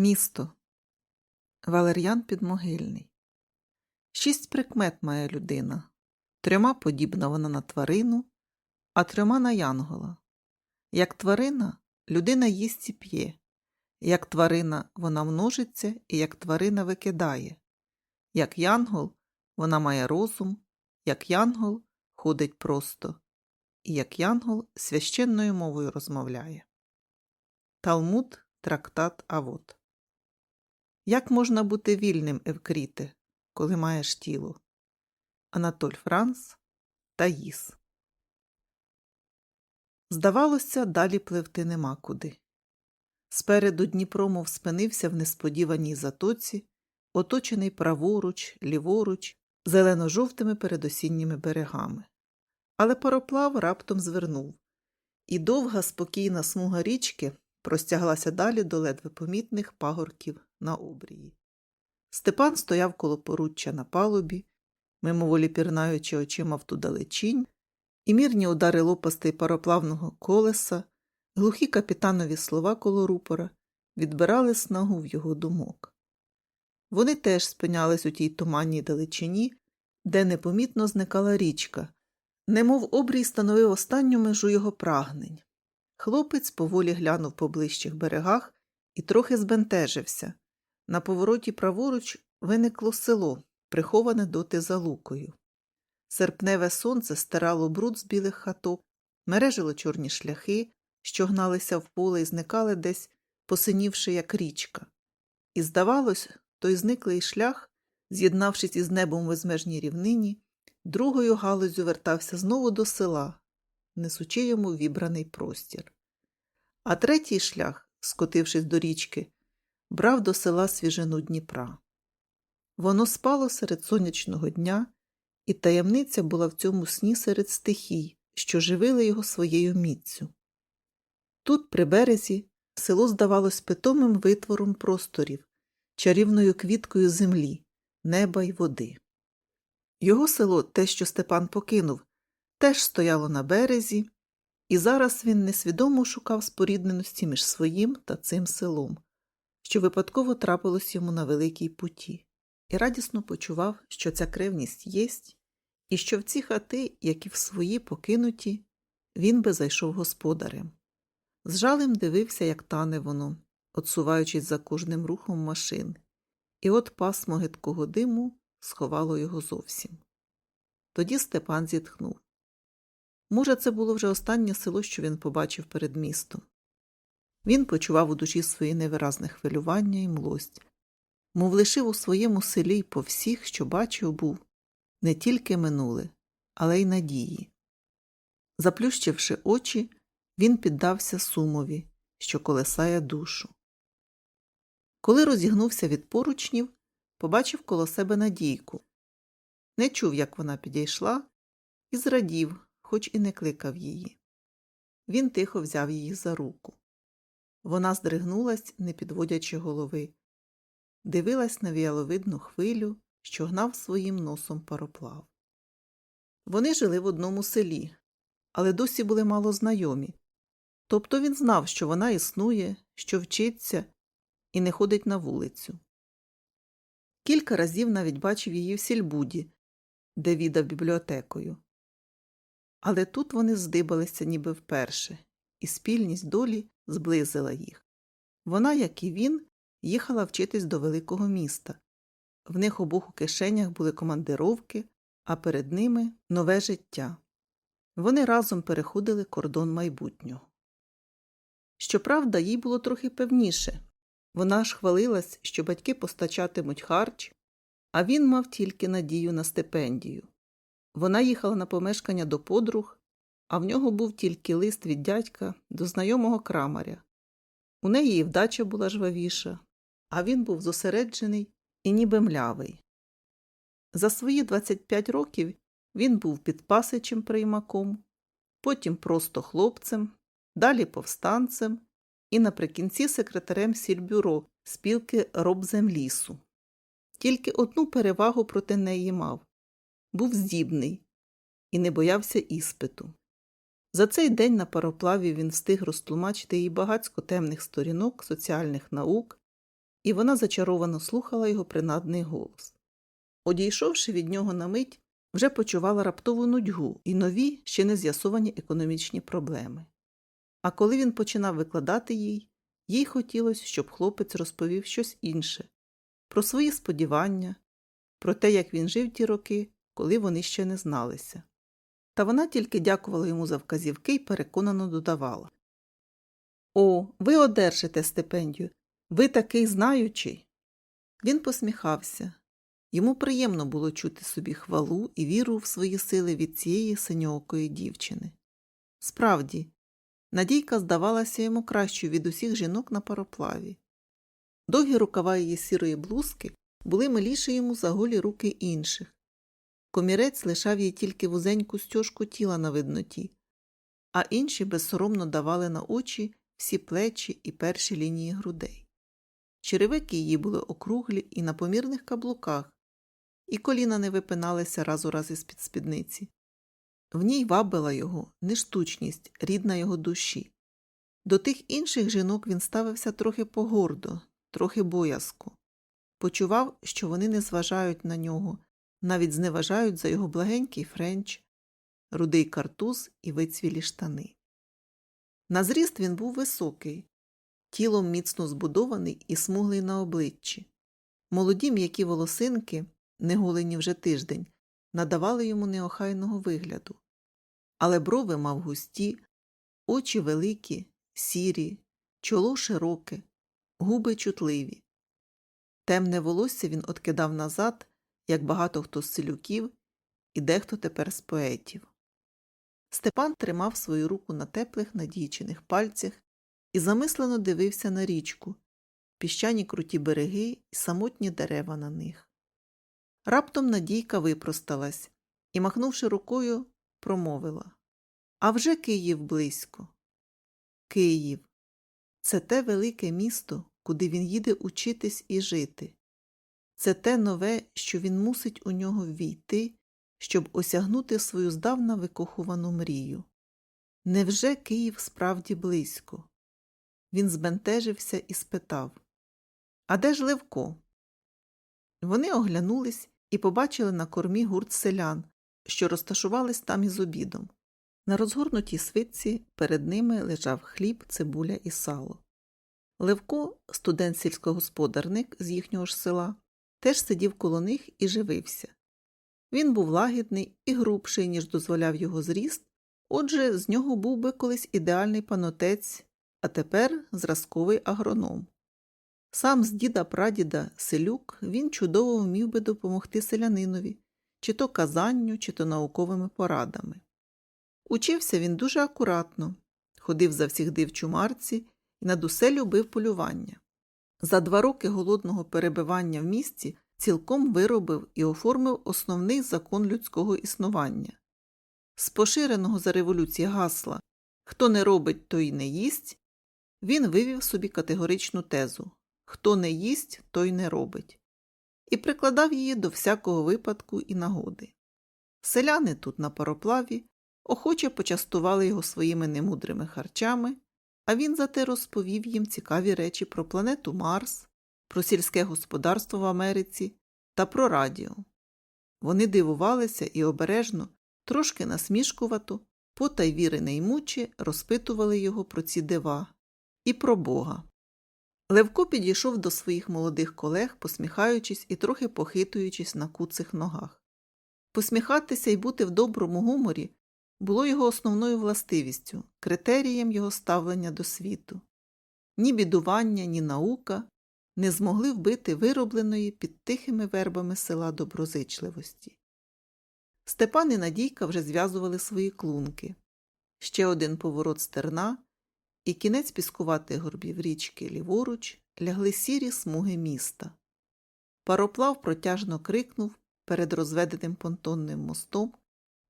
Місто Валер'ян Підмогильний. Шість прикмет має людина. Трьома подібна вона на тварину, а трьома на янгола. Як тварина, людина їсть і п'є. Як тварина, вона множиться і як тварина викидає. Як янгол, вона має розум, як янгол ходить просто, і як янгол священною мовою розмовляє. Талмуд, трактат Авот. Як можна бути вільним, Евкріте, коли маєш тіло? Анатоль Франц Таїс. Здавалося, далі пливти нема куди. Спереду Дніпро мов спинився в несподіваній затоці, оточений праворуч, ліворуч, зелено-жовтими передосінніми берегами. Але пароплав раптом звернув, і довга спокійна смуга річки простяглася далі до ледве помітних пагорків на обрії. Степан стояв коло поруччя на палубі, мимоволі пірнаючи очима в ту далечінь, і мірні удари лопастей пароплавного колеса, глухі капітанові слова коло рупора відбирали снагу в його думок. Вони теж спинялись у тій туманній далечині, де непомітно зникала річка, немов обрій становив останню межу його прагнень. Хлопець поволі глянув по ближчих берегах і трохи збентежився. На повороті праворуч виникло село, приховане доти за лукою. Серпневе сонце стирало бруд з білих хаток, мережило чорні шляхи, що гналися в поле і зникали десь, посинівши, як річка. І, здавалось, той зниклий шлях, з'єднавшись із небом в безмежній рівнині, другою галузю вертався знову до села, несучи йому вібраний простір. А третій шлях, скотившись до річки, брав до села свіжину Дніпра. Воно спало серед сонячного дня, і таємниця була в цьому сні серед стихій, що живили його своєю міцю. Тут, при березі, село здавалось питомим витвором просторів, чарівною квіткою землі, неба й води. Його село, те, що Степан покинув, теж стояло на березі, і зараз він несвідомо шукав спорідненості між своїм та цим селом, що випадково трапилось йому на великій путі, і радісно почував, що ця кривність єсть, і що в ці хати, як і в свої покинуті, він би зайшов господарем. З жалем дивився, як тане воно, отсуваючись за кожним рухом машин, і от пасмо гидкого диму сховало його зовсім. Тоді Степан зітхнув. Може, це було вже останнє село, що він побачив перед містом. Він почував у душі свої невиразне хвилювання і млость, мов лишив у своєму селі по всіх, що бачив, був не тільки минуле, але й надії. Заплющивши очі, він піддався сумові, що колесає душу. Коли розігнувся від поручнів, побачив коло себе надійку. Не чув, як вона підійшла, і зрадів, хоч і не кликав її. Він тихо взяв її за руку. Вона здригнулась, не підводячи голови, дивилась на віяловидну хвилю, що гнав своїм носом пароплав. Вони жили в одному селі, але досі були мало знайомі. Тобто він знав, що вона існує, що вчиться і не ходить на вулицю. Кілька разів навіть бачив її в сільбуді, де відав бібліотекою. Але тут вони здибалися ніби вперше, і спільність долі зблизила їх. Вона, як і він, їхала вчитись до великого міста. В них обох у кишенях були командировки, а перед ними нове життя. Вони разом переходили кордон майбутнього. Щоправда, їй було трохи певніше вона ж хвалилась, що батьки постачатимуть харч, а він мав тільки надію на стипендію. Вона їхала на помешкання до подруг, а в нього був тільки лист від дядька до знайомого крамаря. У неї і вдача була жвавіша, а він був зосереджений і ніби млявий. За свої 25 років він був підпасичем приймаком, потім просто хлопцем, далі повстанцем і наприкінці секретарем сільбюро спілки робземлісу. Тільки одну перевагу проти неї мав був здібний і не боявся іспиту. За цей день на пароплаві він встиг розтлумачити їй багацько темних сторінок соціальних наук, і вона зачаровано слухала його принадний голос. Одійшовши від нього на мить, вже почувала раптову нудьгу і нові, ще не з'ясовані економічні проблеми. А коли він починав викладати їй, їй хотілося, щоб хлопець розповів щось інше про свої сподівання, про те, як він жив ті роки, коли вони ще не зналися. Та вона тільки дякувала йому за вказівки і переконано додавала О, ви одержите стипендію. Ви такий знаючий. Він посміхався. Йому приємно було чути собі хвалу і віру в свої сили від цієї синьоокої дівчини. Справді, Надійка здавалася йому кращою від усіх жінок на пароплаві. Довгі рукава її сірої блузки були миліші йому за голі руки інших. Комірець лишав їй тільки вузеньку стяжку тіла на видноті, а інші безсоромно давали на очі всі плечі і перші лінії грудей. Черевики її були округлі і на помірних каблуках, і коліна не випиналися раз у раз із під спідниці. В ній вабила його не штучність, рідна його душі. До тих інших жінок він ставився трохи погордо, трохи боязко. Почував, що вони не зважають на нього, навіть зневажають за його благенький френч, рудий картуз і вицвілі штани. На зріст він був високий, тілом міцно збудований і смуглий на обличчі. Молоді м'які волосинки, не голені вже тиждень, надавали йому неохайного вигляду. Але брови мав густі, очі великі, сірі, чоло широке, губи чутливі. Темне волосся він откидав назад, як багато хто з селюків і дехто тепер з поетів. Степан тримав свою руку на теплих надійчених пальцях і замислено дивився на річку, піщані круті береги і самотні дерева на них. Раптом Надійка випросталась і, махнувши рукою, промовила А вже Київ близько. Київ. Це те велике місто, куди він їде учитись і жити. Це те нове, що він мусить у нього ввійти, щоб осягнути свою здавна викохувану мрію. Невже Київ справді близько? Він збентежився і спитав А де ж Левко? Вони оглянулись і побачили на кормі гурт селян, що розташувались там із обідом. На розгорнутій свитці перед ними лежав хліб, цибуля і сало. Левко, студент сільськогосподарник з їхнього ж села, теж сидів коло них і живився. Він був лагідний і грубший, ніж дозволяв його зріст, отже, з нього був би колись ідеальний панотець, а тепер зразковий агроном. Сам з діда прадіда селюк він чудово вмів би допомогти селянинові, чи то казанню, чи то науковими порадами. Учився він дуже акуратно, ходив завсігди в чумарці і над усе любив полювання. За два роки голодного перебивання в місті цілком виробив і оформив основний закон людського існування. З поширеного за революції гасла Хто не робить, той не їсть, він вивів собі категоричну тезу Хто не їсть, той не робить, і прикладав її до всякого випадку і нагоди. Селяни тут на пароплаві охоче почастували його своїми немудрими харчами, а він зате розповів їм цікаві речі про планету Марс, про сільське господарство в Америці та про радіо. Вони дивувалися і обережно, трошки насмішкувато, потай віри неймучі розпитували його про ці дива і про Бога. Левко підійшов до своїх молодих колег, посміхаючись і трохи похитуючись на куцих ногах. Посміхатися і бути в доброму гуморі було його основною властивістю, критерієм його ставлення до світу. Ні бідування, ні наука не змогли вбити виробленої під тихими вербами села доброзичливості. Степан і Надійка вже зв'язували свої клунки. Ще один поворот стерна, і кінець піскуватих горбів річки ліворуч лягли сірі смуги міста. Пароплав протяжно крикнув перед розведеним понтонним мостом,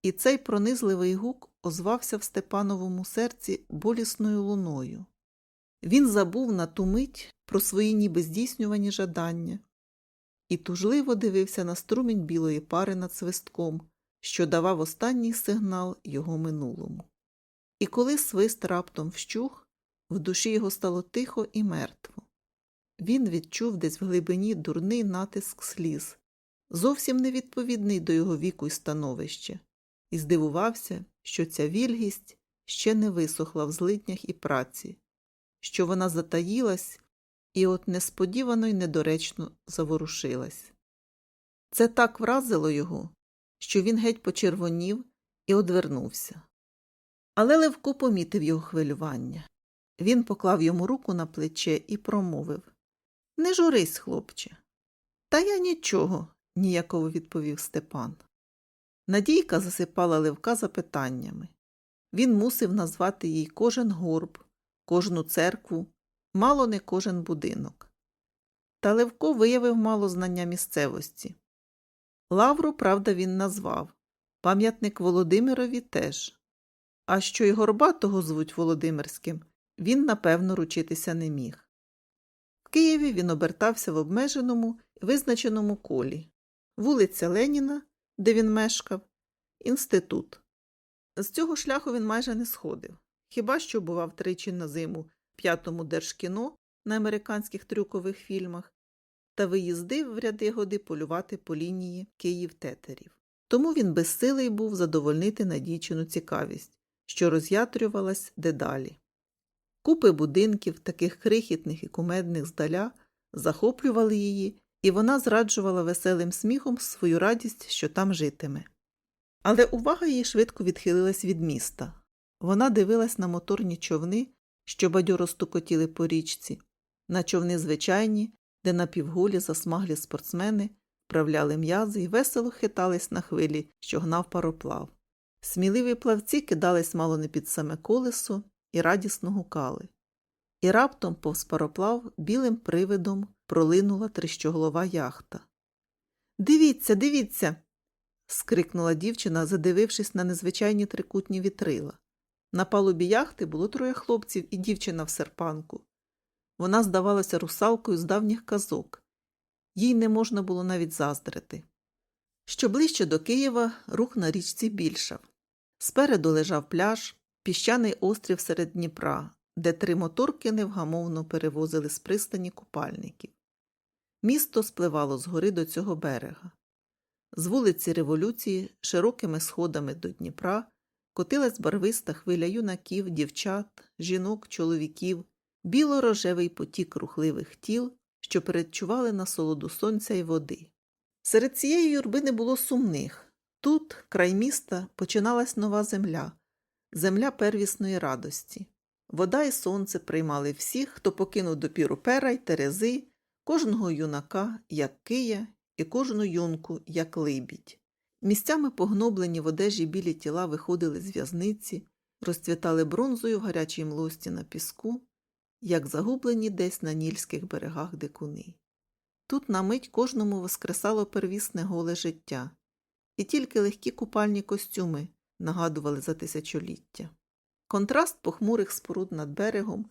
і цей пронизливий гук озвався в Степановому серці болісною луною. Він забув на ту мить про свої ніби здійснювані жадання і тужливо дивився на струмінь білої пари над свистком, що давав останній сигнал його минулому. І коли свист раптом вщух, в душі його стало тихо і мертво. він відчув десь в глибині дурний натиск сліз, зовсім невідповідний до його віку і становища, і здивувався, що ця вільгість ще не висохла в злитнях і праці, що вона затаїлась і от несподівано й недоречно заворушилась. Це так вразило його, що він геть почервонів і одвернувся. Але Левко помітив його хвилювання. Він поклав йому руку на плече і промовив Не журись, хлопче. Та я нічого, ніяково відповів Степан. Надійка засипала Левка запитаннями. Він мусив назвати їй кожен горб, кожну церкву, мало не кожен будинок. Та Левко виявив мало знання місцевості. Лавру, правда, він назвав, пам'ятник Володимирові теж. А що й Горбатого звуть Володимирським, він, напевно, ручитися не міг. В Києві він обертався в обмеженому визначеному колі вулиця Леніна, де він мешкав, інститут. З цього шляху він майже не сходив, хіба що бував тричі на зиму в п'ятому держкіно на американських трюкових фільмах та виїздив в ряди годи полювати по лінії Київ-тетерів. Тому він безсилий був задовольнити надійчину цікавість, що роз'ятрювалась дедалі. Купи будинків, таких крихітних і кумедних здаля, захоплювали її, і вона зраджувала веселим сміхом свою радість, що там житиме. Але увага її швидко відхилилась від міста. Вона дивилась на моторні човни, що бадьоро стукотіли по річці, на човни звичайні, де напівголі засмаглі спортсмени вправляли м'язи і весело хитались на хвилі, що гнав пароплав. Сміливі плавці кидались мало не під саме колесо і радісно гукали. І раптом повз пароплав білим привидом пролинула трищоголова яхта. Дивіться, дивіться. скрикнула дівчина, задивившись на незвичайні трикутні вітрила. На палубі яхти було троє хлопців і дівчина в серпанку. Вона здавалася русалкою з давніх казок. Їй не можна було навіть заздрити. Що ближче до Києва рух на річці більшав. Спереду лежав пляж, піщаний острів серед Дніпра, де три моторки невгамовно перевозили з пристані купальників. Місто спливало згори до цього берега. З вулиці Революції широкими сходами до Дніпра котилась барвиста хвиля юнаків, дівчат, жінок, чоловіків, біло-рожевий потік рухливих тіл, що передчували насолоду сонця й води. Серед цієї юрби не було сумних. Тут, край міста, починалась нова земля, земля первісної радості. Вода і сонце приймали всіх, хто покинув допіру пера й терези, кожного юнака, як кия, і кожну юнку, як либідь. Місцями погноблені в одежі білі тіла виходили з в'язниці, розцвітали бронзою в гарячій млості на піску, як загублені десь на нільських берегах дикуни. Тут на мить кожному воскресало первісне голе життя, і тільки легкі купальні костюми нагадували за тисячоліття. Контраст похмурих споруд над берегом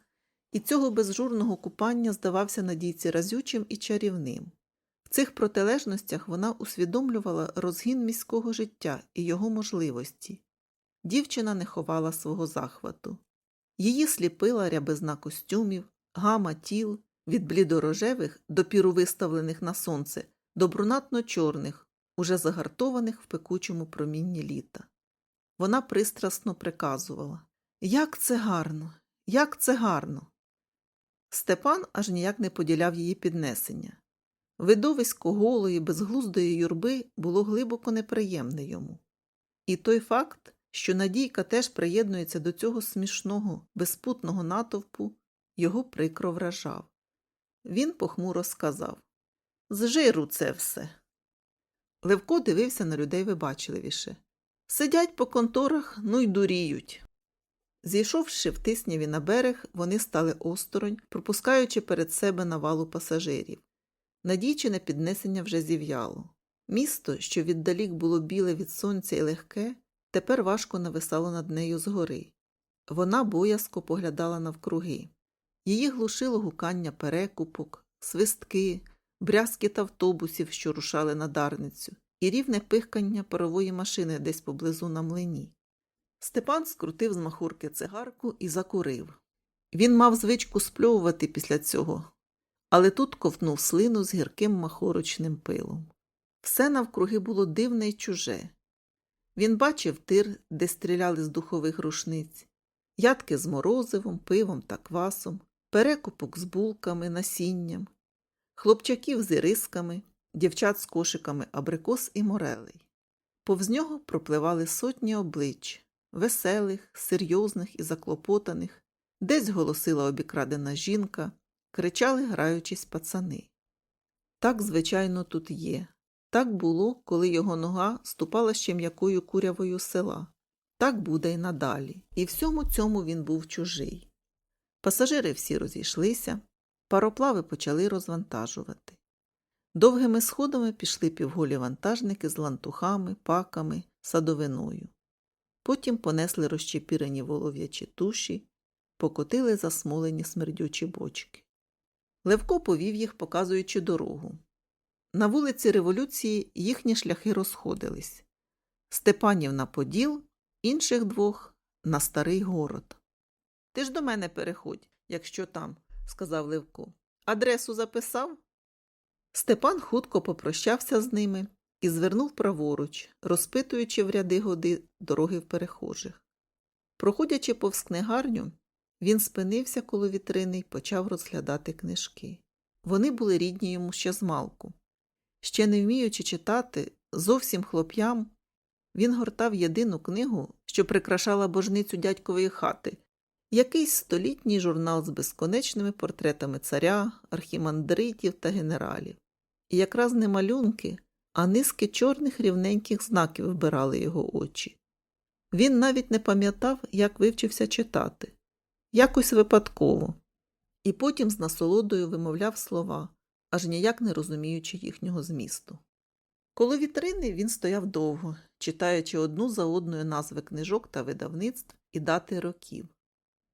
і цього безжурного купання здавався надійці разючим і чарівним. В цих протилежностях вона усвідомлювала розгін міського життя і його можливості. Дівчина не ховала свого захвату. Її сліпила рябизна костюмів, гама тіл, від блідорожевих, допіру виставлених на сонце, до брунатно-чорних, уже загартованих в пекучому промінні літа. Вона пристрасно приказувала Як це гарно, як це гарно. Степан аж ніяк не поділяв її піднесення. Видовисько голої, безглуздої юрби було глибоко неприємне йому. І той факт, що Надійка теж приєднується до цього смішного, безпутного натовпу, його прикро вражав. Він похмуро сказав З жиру це все. Левко дивився на людей вибачливіше. Сидять по конторах, ну й дуріють. Зійшовши в тисняві на берег, вони стали осторонь, пропускаючи перед себе навалу пасажирів. Надійчине піднесення вже зів'яло. Місто, що віддалік було біле від сонця і легке, тепер важко нависало над нею згори. Вона боязко поглядала навкруги. Її глушило гукання перекупок, свистки, брязкіт автобусів, що рушали на дарницю, і рівне пихкання парової машини десь поблизу на млині. Степан скрутив з махурки цигарку і закурив. Він мав звичку спльовувати після цього, але тут ковтнув слину з гірким махорочним пилом. Все навкруги було дивне й чуже. Він бачив тир, де стріляли з духових рушниць, ядки з морозивом, пивом та квасом, перекупок з булками, насінням, хлопчаків з ірисками, дівчат з кошиками абрикос і морелей. Повз нього пропливали сотні облич, веселих, серйозних і заклопотаних, десь голосила обікрадена жінка, кричали, граючись пацани. Так, звичайно, тут є. Так було, коли його нога ступала ще м'якою курявою села. Так буде й надалі. І всьому цьому він був чужий. Пасажири всі розійшлися, пароплави почали розвантажувати. Довгими сходами пішли півголі вантажники з лантухами, паками, садовиною. Потім понесли розчепірені волов'ячі туші, покотили засмолені смердючі бочки. Левко повів їх, показуючи дорогу. На вулиці Революції їхні шляхи розходились. Степанів на Поділ, інших двох на старий город. Ти ж до мене переходь, якщо там, сказав Левко. Адресу записав? Степан хутко попрощався з ними і звернув праворуч, розпитуючи в ряди годи дороги в перехожих. Проходячи повз книгарню, він спинився коло вітрини й почав розглядати книжки. Вони були рідні йому ще з малку. Ще не вміючи читати, зовсім хлоп'ям, він гортав єдину книгу, що прикрашала божницю дядькової хати, якийсь столітній журнал з безконечними портретами царя, архімандритів та генералів. І якраз не малюнки, а низки чорних рівненьких знаків вбирали його очі. Він навіть не пам'ятав, як вивчився читати якось випадково, і потім з насолодою вимовляв слова, аж ніяк не розуміючи їхнього змісту. Коло вітрини він стояв довго, читаючи одну за одною назви книжок та видавництв і дати років.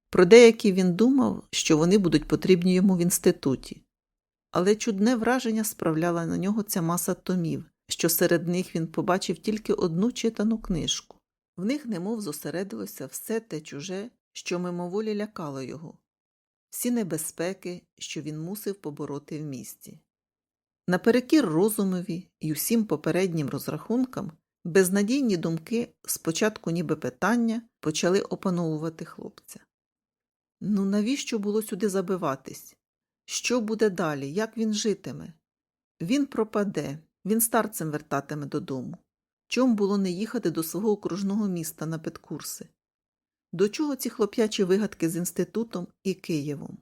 Про деякі він думав, що вони будуть потрібні йому в інституті, але чудне враження справляла на нього ця маса томів, що серед них він побачив тільки одну читану книжку. В них немов зосередилося все те чуже, що мимоволі лякало його, всі небезпеки, що він мусив побороти в місті. Наперекір розумові і усім попереднім розрахункам, безнадійні думки, спочатку ніби питання, почали опановувати хлопця. Ну, навіщо було сюди забиватись? Що буде далі, як він житиме? Він пропаде, він старцем вертатиме додому. Чом було не їхати до свого окружного міста на педкурси? До чого ці хлоп'ячі вигадки з інститутом і Києвом?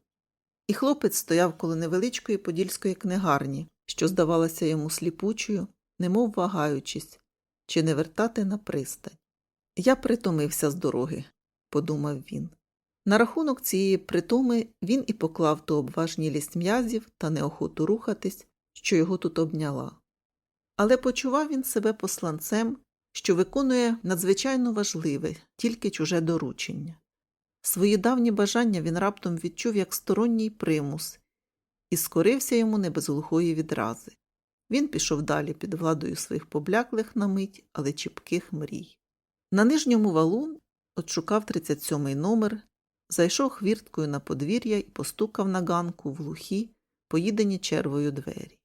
І хлопець стояв коло невеличкої подільської книгарні, що здавалася йому сліпучою, немов вагаючись, чи не вертати на пристань. Я притомився з дороги, подумав він. На рахунок цієї притоми він і поклав ту обважнілість м'язів та неохоту рухатись, що його тут обняла. Але почував він себе посланцем, що виконує надзвичайно важливе, тільки чуже доручення. Свої давні бажання він раптом відчув як сторонній примус і скорився йому не без глухої відрази. Він пішов далі під владою своїх побляклих на мить, але чіпких мрій. На нижньому валу отшукав 37-й номер, зайшов хвірткою на подвір'я і постукав на ганку в глухі, поїдені червою двері.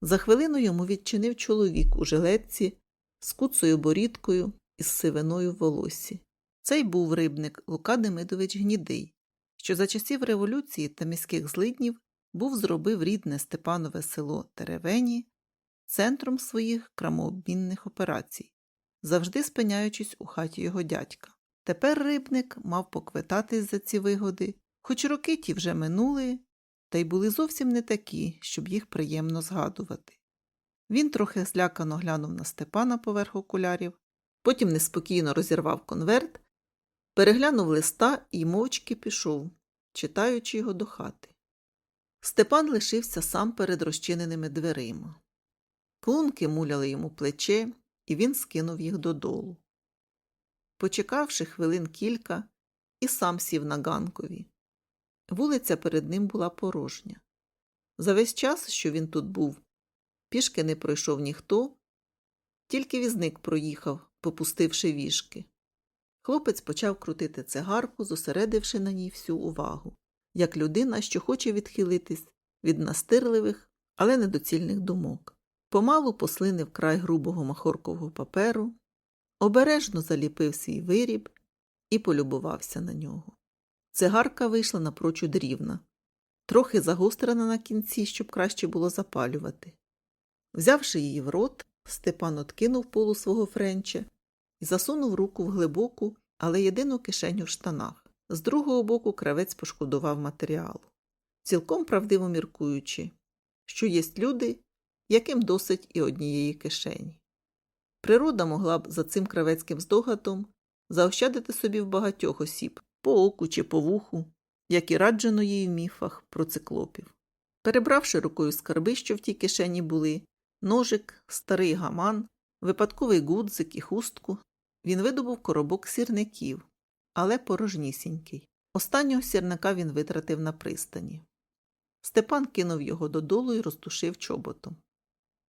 За хвилину йому відчинив чоловік у жилетці з куцою борідкою і з сивиною в волосі. Цей був рибник Лука Демидович Гнідий, що за часів революції та міських злиднів був зробив рідне Степанове село Теревені центром своїх крамообмінних операцій, завжди спиняючись у хаті його дядька. Тепер рибник мав поквитатись за ці вигоди, хоч роки ті вже минули, та й були зовсім не такі, щоб їх приємно згадувати. Він трохи злякано глянув на Степана поверх окулярів, потім неспокійно розірвав конверт, переглянув листа і мовчки пішов, читаючи його до хати. Степан лишився сам перед розчиненими дверима. Клунки муляли йому плече, і він скинув їх додолу. Почекавши хвилин кілька, і сам сів на ганкові. Вулиця перед ним була порожня. За весь час, що він тут був, Пішки не пройшов ніхто, тільки візник проїхав, попустивши вішки. Хлопець почав крутити цигарку, зосередивши на ній всю увагу, як людина, що хоче відхилитись від настирливих, але недоцільних думок. Помалу послинив край грубого махоркового паперу, обережно заліпив свій виріб і полюбувався на нього. Цигарка вийшла напрочуд рівна, трохи загострена на кінці, щоб краще було запалювати. Взявши її в рот, Степан откинув полу свого френча і засунув руку в глибоку, але єдину кишеню в штанах. З другого боку кравець пошкодував матеріалу, цілком правдиво міркуючи, що є люди, яким досить і однієї кишені. Природа могла б за цим кравецьким здогадом заощадити собі в багатьох осіб по оку чи по вуху, як і раджено їй в міфах про циклопів. Перебравши рукою скарби, що в тій кишені були, ножик, старий гаман, випадковий гудзик і хустку, він видобув коробок сірників, але порожнісінький. Останнього сірника він витратив на пристані. Степан кинув його додолу і розтушив чоботом.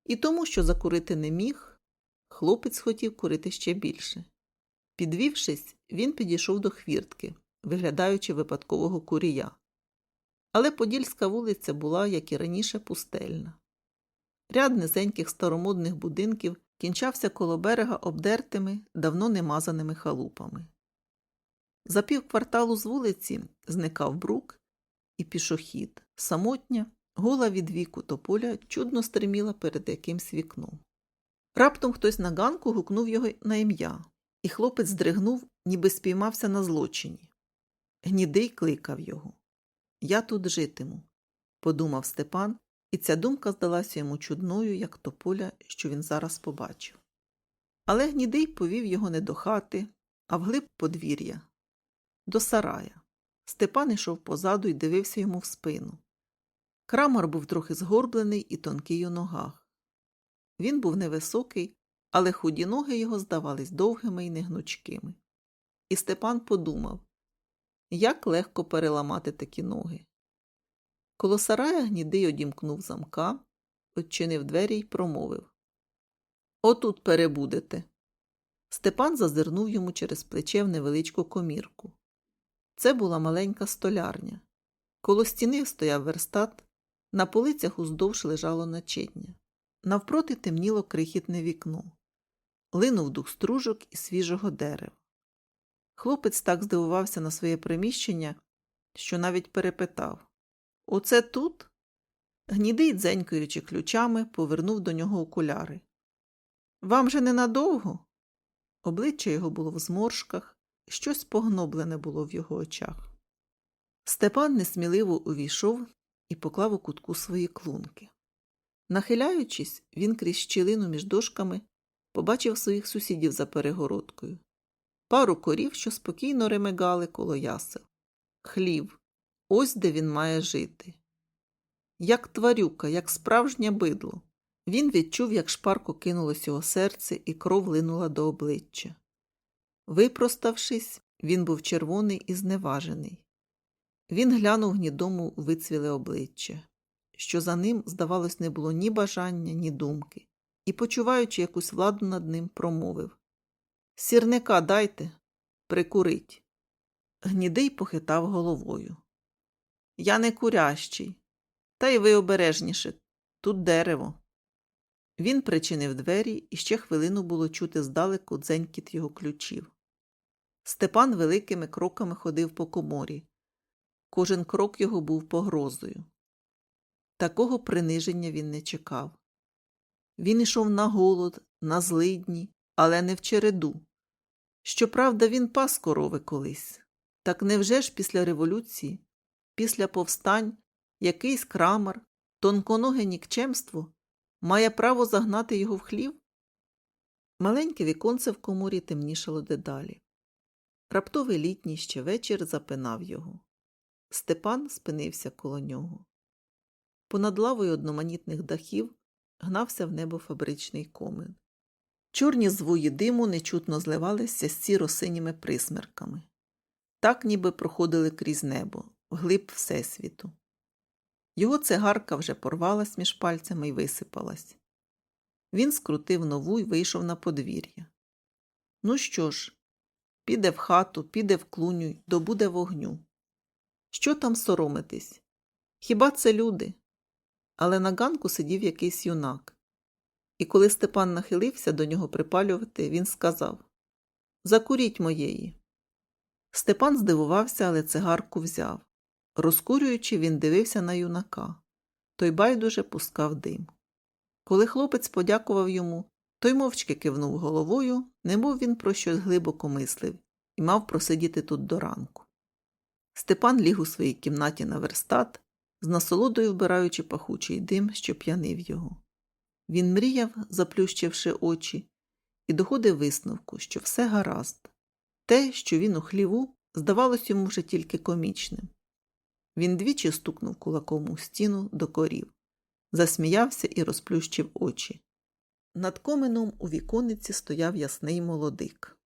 І тому, що закурити не міг, хлопець хотів курити ще більше. Підвівшись, він підійшов до хвіртки, виглядаючи випадкового курія. Але Подільська вулиця була, як і раніше, пустельна. Ряд низеньких старомодних будинків кінчався коло берега обдертими, давно немазаними халупами. За півкварталу з вулиці зникав брук і пішохід, самотня, гола від віку тополя чудно стриміла перед якимсь вікном. Раптом хтось на ганку гукнув його на ім'я, і хлопець здригнув, ніби спіймався на злочині. Гнідий кликав його. Я тут житиму, подумав Степан, і ця думка здалася йому чудною, як тополя, що він зараз побачив. Але гнідий повів його не до хати, а вглиб подвір'я, до сарая. Степан йшов позаду і дивився йому в спину. Крамар був трохи згорблений і тонкий у ногах. Він був невисокий, але худі ноги його здавались довгими і негнучкими. І Степан подумав, як легко переламати такі ноги. Коло сарая гнідий одімкнув замка, odчинив двері й промовив Отут перебудете. Степан зазирнув йому через плече в невеличку комірку. Це була маленька столярня. Коло стіни стояв верстат, на полицях уздовж лежало начиння. Навпроти темніло крихітне вікно. Линув дух стружок і свіжого дерева. Хлопець так здивувався на своє приміщення, що навіть перепитав Оце тут? Гнідий, дзенькаючи ключами, повернув до нього окуляри. Вам же ненадовго? Обличчя його було в зморшках, щось погноблене було в його очах. Степан несміливо увійшов і поклав у кутку свої клунки. Нахиляючись, він крізь щілину між дошками побачив своїх сусідів за перегородкою, пару корів, що спокійно ремигали коло ясел. Хлів, ось де він має жити. Як тварюка, як справжнє бидло. Він відчув, як шпарко кинулось його серце, і кров линула до обличчя. Випроставшись, він був червоний і зневажений. Він глянув гнідому вицвіле обличчя, що за ним, здавалось, не було ні бажання, ні думки, і, почуваючи якусь владу над ним, промовив Сірника дайте, прикурить. Гнідий похитав головою. Я не курящий, та й ви обережніше тут дерево. Він причинив двері, і ще хвилину було чути здалеку дзенькіт його ключів. Степан великими кроками ходив по коморі. Кожен крок його був погрозою. Такого приниження він не чекав. Він ішов на голод, на злидні, але не в череду. Щоправда, він пас корови колись. Так невже ж після революції, після повстань, якийсь крамар, тонконоге нікчемство має право загнати його в хлів? Маленьке віконце в коморі темнішало дедалі. Раптовий літній ще вечір запинав його. Степан спинився коло нього. Понад лавою одноманітних дахів гнався в небо фабричний комин. Чорні звуї диму нечутно зливалися з сіро-синіми присмерками. Так ніби проходили крізь небо, вглиб Всесвіту. Його цигарка вже порвалась між пальцями і висипалась. Він скрутив нову і вийшов на подвір'я. Ну що ж, піде в хату, піде в клуню, добуде вогню. Що там соромитись? Хіба це люди? але на ганку сидів якийсь юнак. І коли Степан нахилився до нього припалювати, він сказав Закуріть моєї. Степан здивувався, але цигарку взяв. Розкурюючи, він дивився на юнака. Той байдуже пускав дим. Коли хлопець подякував йому, той мовчки кивнув головою, немов він про щось глибоко мислив і мав просидіти тут до ранку. Степан ліг у своїй кімнаті на верстат, з насолодою вбираючи пахучий дим, що п'янив його. Він мріяв, заплющивши очі, і доходив висновку, що все гаразд. Те, що він у хліву, здавалось йому вже тільки комічним. Він двічі стукнув кулаком у стіну до корів, засміявся і розплющив очі. Над комином у вікониці стояв ясний молодик.